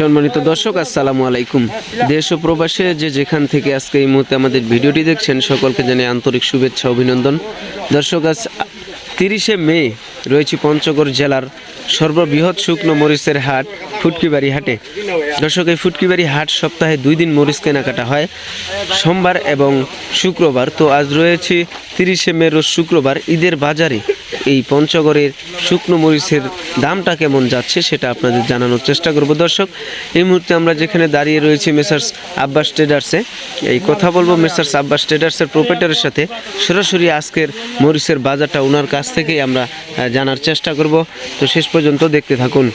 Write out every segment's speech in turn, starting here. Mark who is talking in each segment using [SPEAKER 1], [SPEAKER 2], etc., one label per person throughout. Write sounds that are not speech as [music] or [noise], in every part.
[SPEAKER 1] সম্মানিত দর্শক, আসসালামু আলাইকুম। দেশ ও প্রবাসে যে যেখান থেকে আজকে এই মুহূর্তে আমাদের ভিডিওটি দেখছেন, সকলকে জানাই আন্তরিক শুভেচ্ছা, অভিনন্দন। দর্শক, আজ তিরিশে মে রয়েছে পঞ্চগড় জেলার সর্ববৃহৎ শুকনো মরিচের হাট, ফুটকিবাড়ি হাটে। দর্শক, এই ফুটকিবাড়ি হাট সপ্তাহে দুই দিন মরিচ কেনাকাটা হয়, সোমবার এবং শুক্রবার। তো আজ রয়েছে তিরিশে মে রোজ শুক্রবার, ঈদের বাজারে এই পঞ্চগড়ের শুকনো মরিচের দামটা কেমন যাচ্ছে সেটা আপনাদের জানানোর চেষ্টা করব। দর্শক এই মুহূর্তে আমরা যেখানে দাঁড়িয়ে রয়েছি মেসার্স আব্বাস ট্রেডার্সে এই কথা বলব মেসার্স আব্বাস ট্রেডার্সের প্রোপাইটারের সাথে। সরাসরি আজকের মরিচের বাজারটা ওনার কাছ থেকেই আমরা জানার চেষ্টা করব। তো শেষ পর্যন্ত দেখতে থাকুন।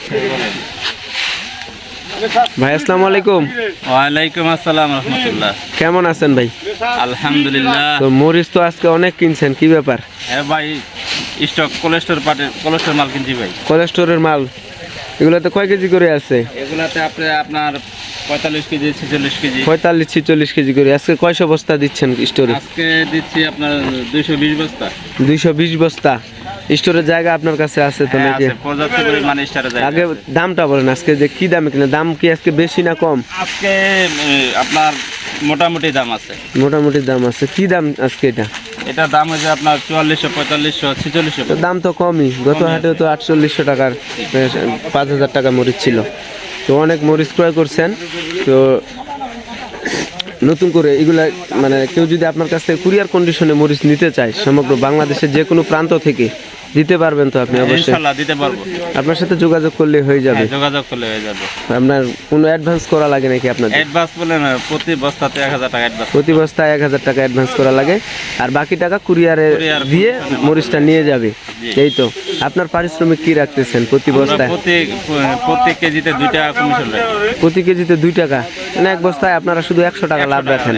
[SPEAKER 1] ভাই আসসালামু আলাইকুম।
[SPEAKER 2] ওয়ালাইকুম আসসালাম রহমতুল্লাহ।
[SPEAKER 1] কেমন আছেন ভাই?
[SPEAKER 2] আলহামদুলিল্লাহ।
[SPEAKER 1] তো মরিচ তো আজকে অনেক কিনছেন কি ব্যাপার?
[SPEAKER 2] হ্যাঁ ভাই স্টক কোলেস্টোর পাটে কোলেস্টোর মাল কিনছি ভাই।
[SPEAKER 1] কোলেস্টোরের মাল এগুলোতে কয় কেজি করে আছে?
[SPEAKER 2] এগুলাতে আপনি আপনার পঁয়তাল্লিশ কেজি ছেচল্লিশ কেজি।
[SPEAKER 1] পঁয়তাল্লিশ ছিচল্লিশ কেজি করে। আজকে কয়শো বস্তা দিচ্ছেন স্টোরে?
[SPEAKER 2] আজকে দিচ্ছি আপনার দুইশো বিশ বস্তা।
[SPEAKER 1] দুইশো বিশ বস্তা। স্টোরের জায়গা আপনার কাছে আছে তো
[SPEAKER 2] হ্যাঁ,
[SPEAKER 1] নাকি?
[SPEAKER 2] পর্যাপ্ত পরিমাণে যায়
[SPEAKER 1] আগে দামটা বলেন আজকে যে কি দামে কিনা? দাম কি আজকে বেশি না কম?
[SPEAKER 2] আজকে আপনার মোটামুটি দাম আছে।
[SPEAKER 1] মোটামুটি দাম আছে। কি দাম আজকে এটা?
[SPEAKER 2] এটা দাম হয়েছে আপনার চুয়াল্লিশশো পঁয়তাল্লিশশো ছেচল্লিশশো।
[SPEAKER 1] দাম তো কমই। গত হাটেও তো আটচল্লিশশো টাকার পাঁচ হাজার টাকা মরিচ ছিল। তো অনেক মরিচ ক্রয় করছেন। তো নতুন করে এগুলা মানে কেউ যদি আপনার কাছ থেকে কুরিয়ার কন্ডিশনে মরিচ নিতে চায় সমগ্র বাংলাদেশের যে কোনো প্রান্ত থেকে দিতে পারবেন তো আপনি অবশ্যই?
[SPEAKER 2] ইনশাল্লাহ দিতে পারব।
[SPEAKER 1] আপনার সাথে যোগাযোগ করলে হয়ে যাবে।
[SPEAKER 2] হ্যাঁ, যোগাযোগ করলে হয়ে যাবে।
[SPEAKER 1] আপনার কোনো অ্যাডভান্স করা লাগে নাকি আপনাদের?
[SPEAKER 2] অ্যাডভান্স বলে না প্রতি বস্তাতে এক হাজার টাকা অ্যাডভান্স
[SPEAKER 1] প্রতি বস্তায় এক হাজার টাকা অ্যাডভান্স করা লাগে। আর বাকি টাকা কুরিয়ারে দিয়ে মরিচটা নিয়ে যাবে। এই তো। আপনার পারিশ্রমিক কি রাখতেছেন প্রতি বস্তায়?
[SPEAKER 2] প্রতি প্রতি কেজিতে দুই টাকা কমিশন
[SPEAKER 1] প্রতি কেজিতে দুই টাকা? মানে এক বস্তায় আপনারা শুধু একশো টাকা লাভ রাখেন।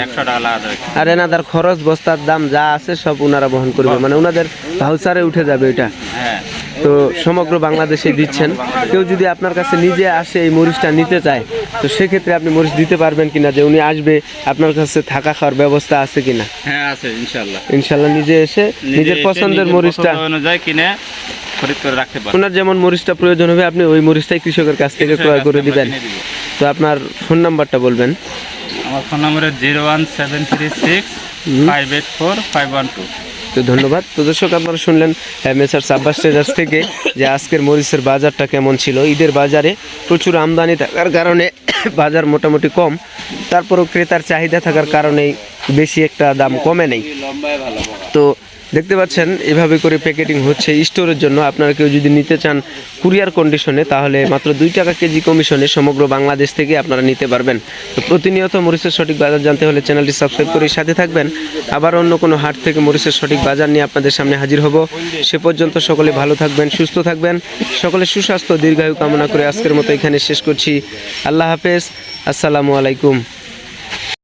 [SPEAKER 1] আর এনাদের খরচ বস্তার দাম যা আছে সব ওনারা বহন করবে। মানে ওনাদের ভাউচারে উঠে যাবে এটা।
[SPEAKER 2] হ্যাঁ।
[SPEAKER 1] তো সমগ্র বাংলাদেশে দিচ্ছেন। কেউ যদি আপনার কাছে নিজে আসে এই মরিচটা নিতে চায় তো সেক্ষেত্রে আপনি মরিচ দিতে পারবেন কিনা যে উনি আসবে আপনার কাছে থাকা খাওয়ার ব্যবস্থা আছে কিনা?
[SPEAKER 2] হ্যাঁ আছে ইনশাল্লাহ
[SPEAKER 1] ইনশাল্লাহ নিজে এসে নিজের পছন্দের মরিচটা
[SPEAKER 2] অনুযায়ী কিনে খরিদ করে রাখতে পারব
[SPEAKER 1] ওনার যেমন মরিচটা প্রয়োজন হবে আপনি ওই মরিচটাই কৃষকের কাছ থেকে ক্রয় করে দিবেন। তো আপনার ফোন নাম্বারটা বলবেন।
[SPEAKER 2] আমার phone number zero one seven three six five eight four five one two
[SPEAKER 1] তো ধন্যবাদ। তো দর্শক আপনারা শুনলেন মেসার সাব্বাস ট্রেডার্স থেকে যে আজকের মরিচের বাজারটা কেমন ছিল। ঈদের বাজারে প্রচুর আমদানি থাকার কারণে [coughs] বাজার মোটামুটি কম। তারপরও ক্রেতার চাহিদা থাকার কারণেই বেশি একটা দাম কমে নেই। তো দেখতে পাচ্ছেন, এভাবে করে প্যাকেটিং হচ্ছে স্টোরের জন্য। আপনারা কেউ যদি নিতে চান কুরিয়ার কন্ডিশনে তাহলে মাত্র দুই টাকা কেজি কমিশনে সমগ্র বাংলাদেশ থেকে আপনারা নিতে পারবেন। তো প্রতিনিয়ত মরিচের সঠিক বাজার জানতে হলে চ্যানেলটি সাবস্ক্রাইব করে সাথে থাকবেন। আবার অন্য কোনো হাট থেকে মরিচের সঠিক বাজার নিয়ে আপনাদের সামনে হাজির হব। সে পর্যন্ত সকলে ভালো থাকবেন, সুস্থ থাকবেন। সকলে সুস্বাস্থ্য, দীর্ঘায়ু কামনা করে আজকের মতো এখানে শেষ করছি। আল্লাহ হাফেজ, আসসালামু আলাইকুম।